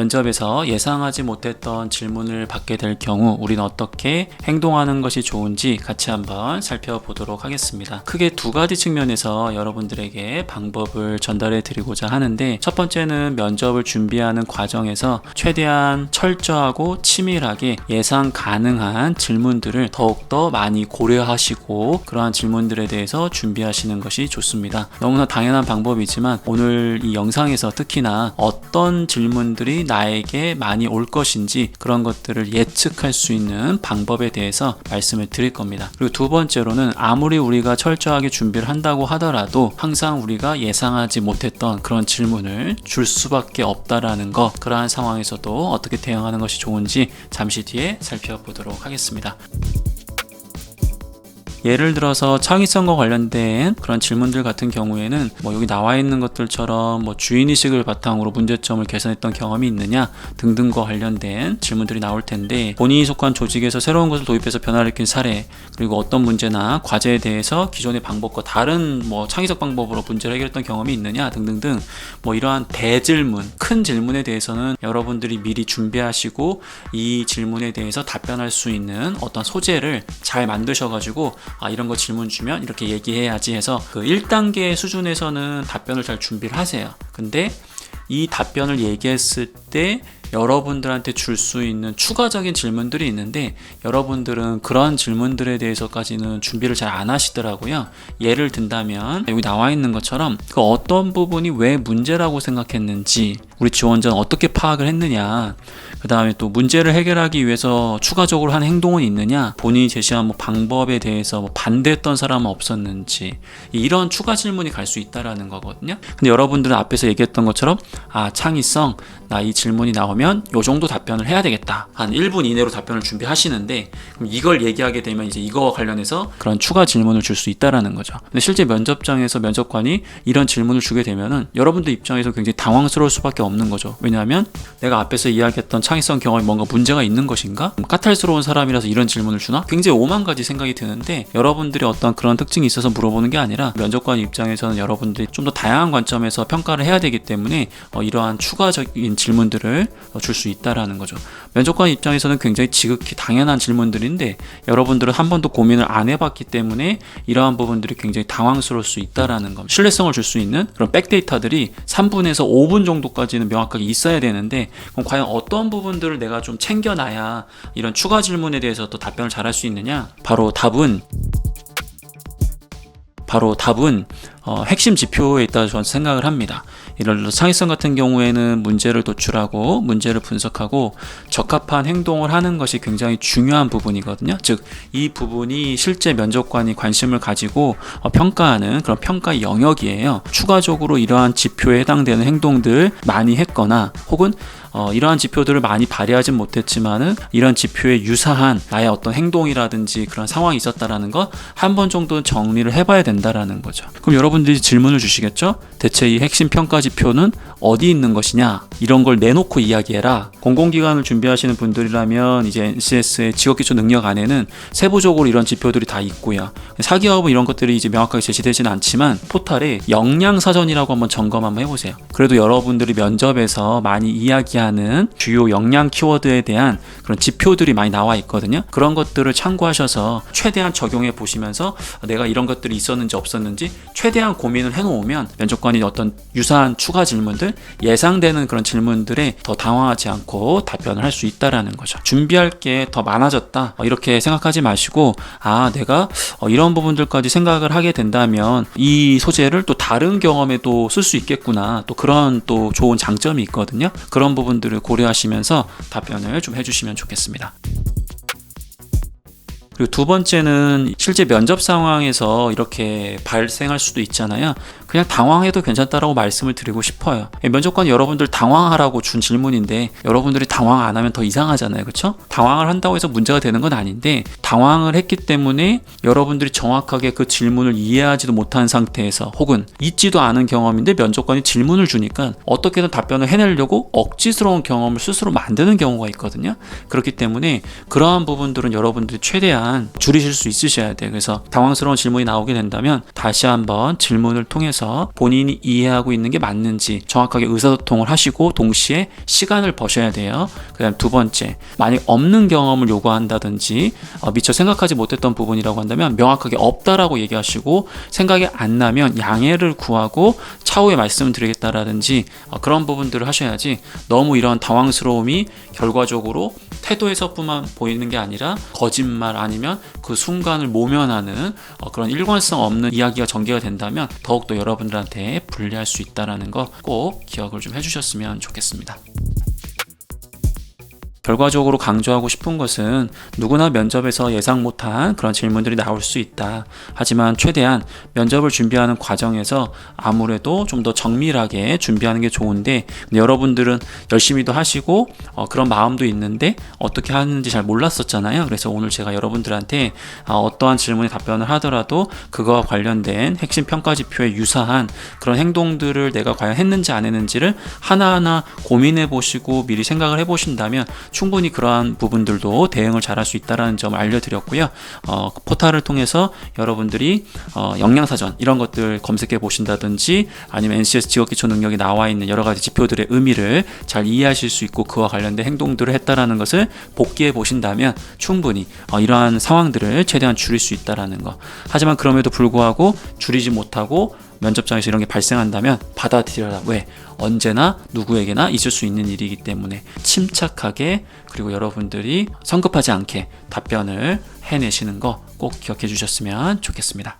면접에서 예상하지 못했던 질문을 받게 될 경우 우리는 어떻게 행동하는 것이 좋은지 같이 한번 살펴보도록 하겠습니다. 크게 두 가지 측면에서 여러분들에게 방법을 전달해 드리고자 하는데 첫 번째는 면접을 준비하는 과정에서 최대한 철저하고 치밀하게 예상 가능한 질문들을 더욱더 많이 고려하시고 그러한 질문들에 대해서 준비하시는 것이 좋습니다. 너무나 당연한 방법이지만 오늘 이 영상에서 특히나 어떤 질문들이 나에게 많이 올 것인지 그런 것들을 예측할 수 있는 방법에 대해서 말씀을 드릴 겁니다. 그리고 두 번째로는 아무리 우리가 철저하게 준비를 한다고 하더라도 항상 우리가 예상하지 못했던 그런 질문을 줄 수밖에 없다라는 것 그러한 상황에서도 어떻게 대응하는 것이 좋은지 잠시 뒤에 살펴보도록 하겠습니다. 예를 들어서 창의성과 관련된 그런 질문들 같은 경우에는 뭐 여기 나와 있는 것들처럼 뭐 주인의식을 바탕으로 문제점을 개선했던 경험이 있느냐 등등과 관련된 질문들이 나올 텐데 본인이 속한 조직에서 새로운 것을 도입해서 변화를 일으킨 사례 그리고 어떤 문제나 과제에 대해서 기존의 방법과 다른 뭐 창의적 방법으로 문제를 해결했던 경험이 있느냐 등등등 뭐 이러한 대질문 큰 질문에 대해서는 여러분들이 미리 준비하시고 이 질문에 대해서 답변할 수 있는 어떤 소재를 잘 만드셔가지고 아 이런 거 질문 주면 이렇게 얘기해야지 해서 그 1단계 수준에서는 답변을 잘 준비를 하세요. 근데 이 답변을 얘기했을 때 여러분들한테 줄 수 있는 추가적인 질문들이 있는데 여러분들은 그런 질문들에 대해서까지는 준비를 잘 안 하시더라고요. 예를 든다면 여기 나와 있는 것처럼 그 어떤 부분이 왜 문제라고 생각했는지 우리 지원자는 어떻게 파악을 했느냐 그 다음에 또 문제를 해결하기 위해서 추가적으로 한 행동은 있느냐 본인이 제시한 뭐 방법에 대해서 뭐 반대했던 사람은 없었는지 이런 추가 질문이 갈 수 있다라는 거거든요. 근데 여러분들은 앞에서 얘기했던 것처럼 아 창의성 나 이 질문이 나오면 요 정도 답변을 해야 되겠다. 한 1분 이내로 답변을 준비하시는데 이걸 얘기하게 되면 이제 이거와 관련해서 그런 추가 질문을 줄 수 있다라는 거죠. 근데 실제 면접장에서 면접관이 이런 질문을 주게 되면은 여러분들 입장에서 굉장히 당황스러울 수밖에 없는 거죠 왜냐하면 내가 앞에서 이야기했던 창의성 경험이 뭔가 문제가 있는 것인가? 까탈스러운 사람이라서 이런 질문을 주나? 굉장히 오만 가지 생각이 드는데 여러분들이 어떤 그런 특징이 있어서 물어보는 게 아니라 면접관 입장에서는 여러분들이 좀 더 다양한 관점에서 평가를 해야 되기 때문에 어, 이러한 추가적인 질문들을 어, 줄수 있다라는 거죠. 면접관 입장에서는 굉장히 지극히 당연한 질문들인데 여러분들은 한 번도 고민을 안 해봤기 때문에 이러한 부분들이 굉장히 당황스러울 수 있다라는 겁니다. 신뢰성을 줄 수 있는 그런 백데이터들이 3분에서 5분 정도까지 는 명확하게 있어야 되는데 그럼 과연 어떤 부분들을 내가 좀 챙겨놔야 이런 추가 질문에 대해서 또 답변을 잘할 수 있느냐? 바로 답은 바로 답은 어, 핵심 지표에 있다고 저는 생각을 합니다. 예를 들어 창의성 같은 경우에는 문제를 도출하고 문제를 분석하고 적합한 행동을 하는 것이 굉장히 중요한 부분이거든요. 즉 이 부분이 실제 면접관이 관심을 가지고 어, 평가하는 그런 평가 영역이에요. 추가적으로 이러한 지표에 해당되는 행동들 많이 했거나 혹은 어, 이러한 지표들을 많이 발휘하진 못했지만은 이런 지표에 유사한 나의 어떤 행동이라든지 그런 상황이 있었다라는 것 한 번 정도는 정리를 해봐야 된다라는 거죠. 그럼 여러분들이 질문을 주시겠죠? 대체 이 핵심 평가 지표는 어디 있는 것이냐? 이런 걸 내놓고 이야기해라. 공공기관을 준비하시는 분들이라면 이제 NCS의 직업기초 능력 안에는 세부적으로 이런 지표들이 다 있고요. 사기업은 이런 것들이 이제 명확하게 제시되지는 않지만 포탈에 역량사전이라고 한번 점검 한번 해보세요. 그래도 여러분들이 면접에서 많이 이야기 하는 주요 역량 키워드에 대한 그런 지표들이 많이 나와 있거든요. 그런 것들을 참고하셔서 최대한 적용해 보시면서 내가 이런 것들이 있었는지 없었는지 최대한 고민을 해 놓으면 면접관이 어떤 유사한 추가 질문들 예상되는 그런 질문들에 더 당황하지 않고 답변을 할 수 있다라는 거죠. 준비할 게 더 많아졌다 어, 이렇게 생각하지 마시고 아 내가 어, 이런 부분들까지 생각을 하게 된다면 이 소재를 또 다른 경험에도 쓸 수 있겠구나 또 그런 또 좋은 장점이 있거든요. 그런 부분 들을 고려하시면서 답변을 좀 해주시면 좋겠습니다. 그리고 두 번째는 실제 면접 상황에서 이렇게 발생할 수도 있잖아요. 그냥 당황해도 괜찮다라고 말씀을 드리고 싶어요. 면접관 여러분들 당황하라고 준 질문인데 여러분들이 당황 안 하면 더 이상하잖아요. 그렇죠? 당황을 한다고 해서 문제가 되는 건 아닌데 당황을 했기 때문에 여러분들이 정확하게 그 질문을 이해하지도 못한 상태에서 혹은 있지도 않은 경험인데 면접관이 질문을 주니까 어떻게든 답변을 해내려고 억지스러운 경험을 스스로 만드는 경우가 있거든요. 그렇기 때문에 그러한 부분들은 여러분들이 최대한 줄이실 수 있으셔야 돼요. 그래서 당황스러운 질문이 나오게 된다면 다시 한번 질문을 통해서 통해서 본인이 이해하고 있는 게 맞는지 정확하게 의사소통을 하시고 동시에 시간을 버셔야 돼요. 그다음 두 번째, 만약 없는 경험을 요구한다든지 어, 미처 생각하지 못했던 부분이라고 한다면 명확하게 없다라고 얘기하시고 생각이 안 나면 양해를 구하고 차후에 말씀드리겠다라든지 어, 그런 부분들을 하셔야지 너무 이런 당황스러움이 결과적으로 태도에서뿐만 보이는 게 아니라 거짓말 아니면 그 순간을 모면하는 어, 그런 일관성 없는 이야기가 전개가 된다면 더욱더 여러분들한테 불리할 수 있다라는 거 꼭 기억을 좀 해주셨으면 좋겠습니다. 결과적으로 강조하고 싶은 것은 누구나 면접에서 예상 못한 그런 질문들이 나올 수 있다. 하지만 최대한 면접을 준비하는 과정에서 아무래도 좀 더 정밀하게 준비하는 게 좋은데 여러분들은 열심히도 하시고 어, 그런 마음도 있는데 어떻게 하는지 잘 몰랐었잖아요. 그래서 오늘 제가 여러분들한테 아, 어떠한 질문에 답변을 하더라도 그거와 관련된 핵심 평가 지표에 유사한 그런 행동들을 내가 과연 했는지 안 했는지를 하나하나 고민해 보시고 미리 생각을 해 보신다면 충분히 그러한 부분들도 대응을 잘할 수 있다라는 점을 알려드렸고요. 어, 포탈을 통해서 여러분들이 어, 영양사전 이런 것들 검색해 보신다든지 아니면 NCS 지역기초 능력이 나와 있는 여러 가지 지표들의 의미를 잘 이해하실 수 있고 그와 관련된 행동들을 했다라는 것을 복기해 보신다면 충분히 어, 이러한 상황들을 최대한 줄일 수 있다라는 거. 하지만 그럼에도 불구하고 줄이지 못하고 면접장에서 이런 게 발생한다면 받아들여라. 왜? 언제나 누구에게나 있을 수 있는 일이기 때문에 침착하게 그리고 여러분들이 성급하지 않게 답변을 해내시는 거 꼭 기억해 주셨으면 좋겠습니다.